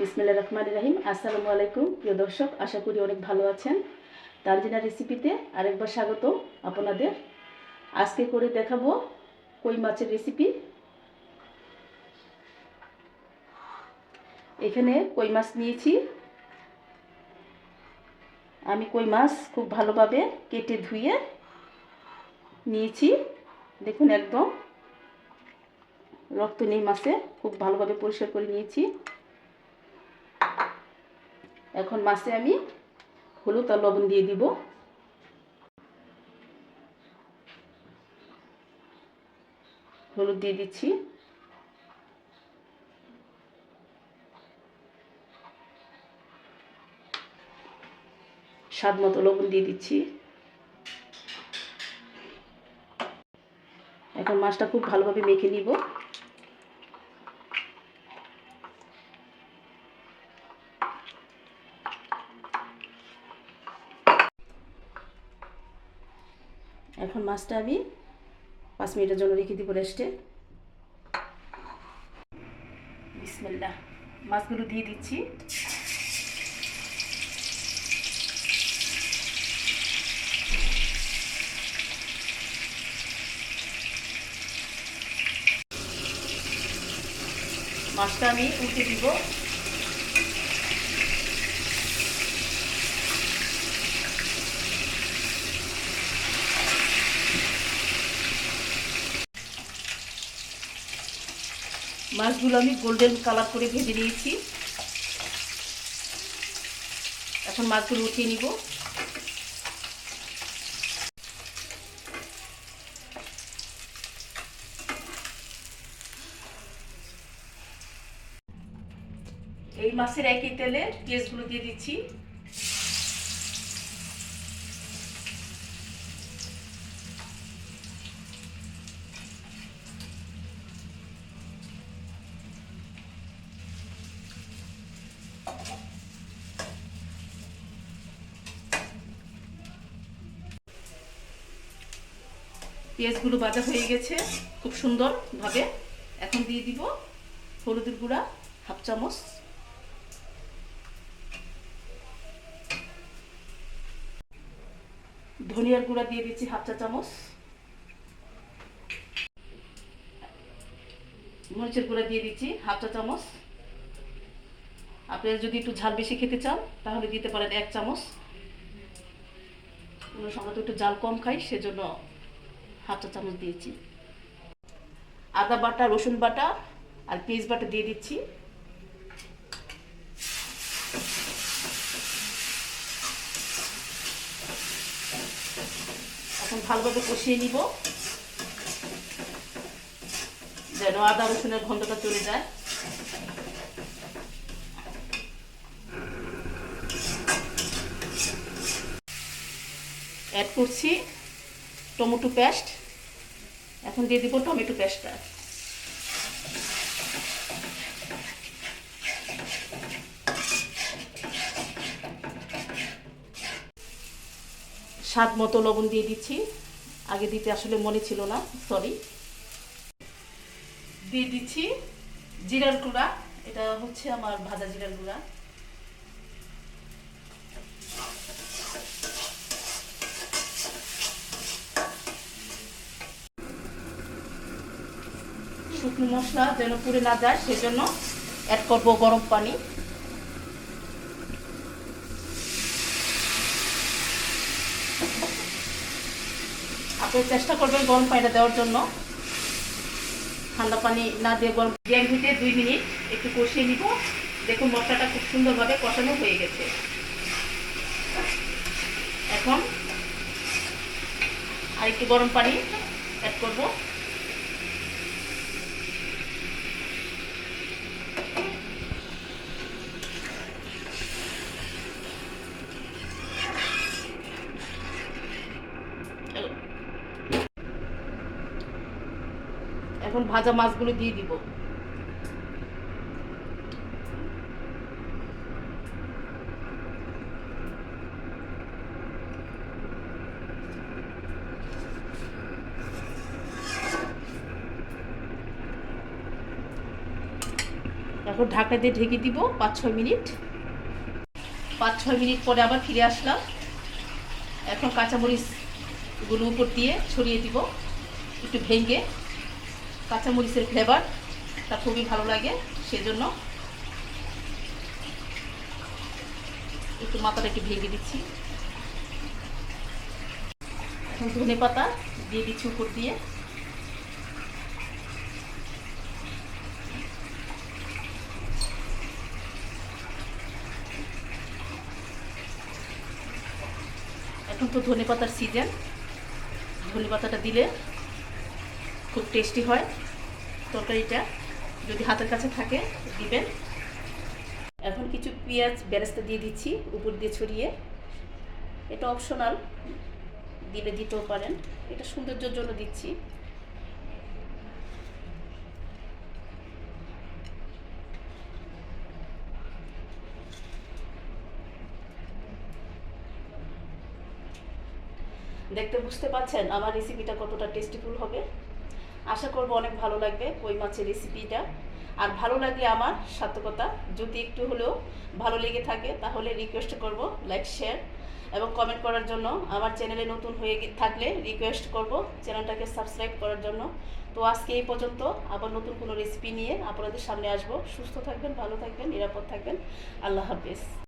বিসমিল্লা রহমান রাহিম। আসসালামু আলাইকুম, প্রিয় দর্শক, আশা করি অনেক ভালো আছেন। তানজিনা রেসিপিতে আরেকবার স্বাগত আপনাদের। আজকে করে দেখাবো কই মাছের রেসিপি। এখানে কই মাছ নিয়েছি। আমি কই মাছ খুব ভালোভাবে কেটে ধুয়ে নিয়েছি। দেখুন একদম রক্ত নেই মাছে, খুব ভালোভাবে পরিষ্কার করে নিয়েছি। এখন মাছে আমি হলুদ আর লবণ দিয়ে দিব। হলুদ দিয়ে দিচ্ছি। স্বাদ মতো লবণ দিয়ে দিচ্ছি। এখন মাছটা খুব ভালোভাবে মেখে নিব। এখন মাছটা আমি পাঁচ মিনিটের জন্য রেখে দিব রেস্টে। বিসমিল্লা মাছগুলো দিয়ে দিচ্ছি। মাছটা আমি উঠে দিব। মাছগুলো আমি গোল্ডেন কালার করে ভেজে নিয়েছি। এখন মাছগুলো উঠিয়ে নিব। এই মাছের একই তেলে পেঁয়াজগুলো দিয়ে দিচ্ছি। পেঁয়াজগুলো ভাজা হয়ে গেছে খুব সুন্দরভাবে। এখন দিয়ে দিব হলুদের গুঁড়া, হাফ চামচ। ধনিয়ার গুঁড়া দিয়ে দিচ্ছি হাফ চা চামচ। মরিচের গুঁড়া দিয়ে দিচ্ছি হাফ চা চামচ। আপনারা যদি একটু ঝাল বেশি খেতে চান, তাহলে দিতে পারেন এক চামচ। আমরা তো একটু জাল কম খাই, সেজন্য হাফ চামচ দিয়েছি। আদা বাটা, রসুন বাটা আর পেঁয়াজ বাটা দিয়ে দিচ্ছি। এখন ভালোভাবে কষিয়ে নিব। যেন আদা, রসুনের গন্ধটা চলে যায়। অ্যাড করছি টমেটো পেস্ট। এখন দিয়ে দিব টমেটো পেস্টটা। স্বাদ মতো লবণ দিয়ে দিচ্ছি। আগে দিতে আসলে মনে ছিল না সরি দিয়ে দিচ্ছি জিরার গুঁড়া, এটা হচ্ছে আমার ভাজা জিরার গুঁড়া। শুকনো মশলা যেন পুড়ে না যায়, সেজন্য অ্যাড করব গরম পানি। আপনি চেষ্টা করবেন গরম পানিটা দেওয়ার জন্য। ঠান্ডা পানি না দিয়ে গরম গ্যাংভিতে দুই মিনিট একটু কষিয়ে নিব। দেখুন মশলাটা খুব সুন্দরভাবে কষানো হয়ে গেছে। এখন আর একটু গরম পানি অ্যাড করব। এখন ভাজা মাছগুলো দিয়ে দিব। তারপর ঢাকা দিয়ে ঢেকে দিব পাঁচ ছয় মিনিট। পাঁচ ছয় মিনিট পরে আবার ফিরে আসলাম। এখন কাঁচামরিচ কাঁচামরিচগুলো উপর দিয়ে ছড়িয়ে দিব, একটু ভেঙে। কাঁচামরিচের ফ্লেভারটা খুবই ভালো লাগে, সেজন্য একটু মাথাটা একটু ভেঙে দিচ্ছি। ধনে পাতা দিয়ে দিচ্ছি উপর দিয়ে। এখন তো ধনে পাতার সিজন ধনে পাতাটা দিলে খুব টেস্টি হয়। তরকারিটা যদি হাতের কাছে থাকে, দিবেন। এখন কিছু পেঁয়াজ বেরেস্তা দিয়ে দিচ্ছি, উপর দিয়ে ছড়িয়ে। এটা অপশনাল দিলে দিতেও পারেন। এটা সৌন্দর্যের জন্য দিচ্ছি। দেখতে বুঝতে পাচ্ছেন আমার রেসিপিটা কতটা টেস্টিফুল হবে। আশা করব অনেক ভালো লাগবে কই মাছের রেসিপিটা আর ভালো লাগলে আমার সার্থকতা, যদি একটু হলেও ভালো লেগে থাকে, তাহলে রিকোয়েস্ট করব লাইক শেয়ার এবং কমেন্ট করার জন্য। আমার চ্যানেলে নতুন হয়ে থাকলে রিকোয়েস্ট করব চ্যানেলটাকে সাবস্ক্রাইব করার জন্য। তো আজকে এই পর্যন্ত, আবার নতুন কোনো রেসিপি নিয়ে আপনাদের সামনে আসব। সুস্থ থাকবেন, ভালো থাকবেন, নিরাপদ থাকবেন। আল্লাহ হাফেজ।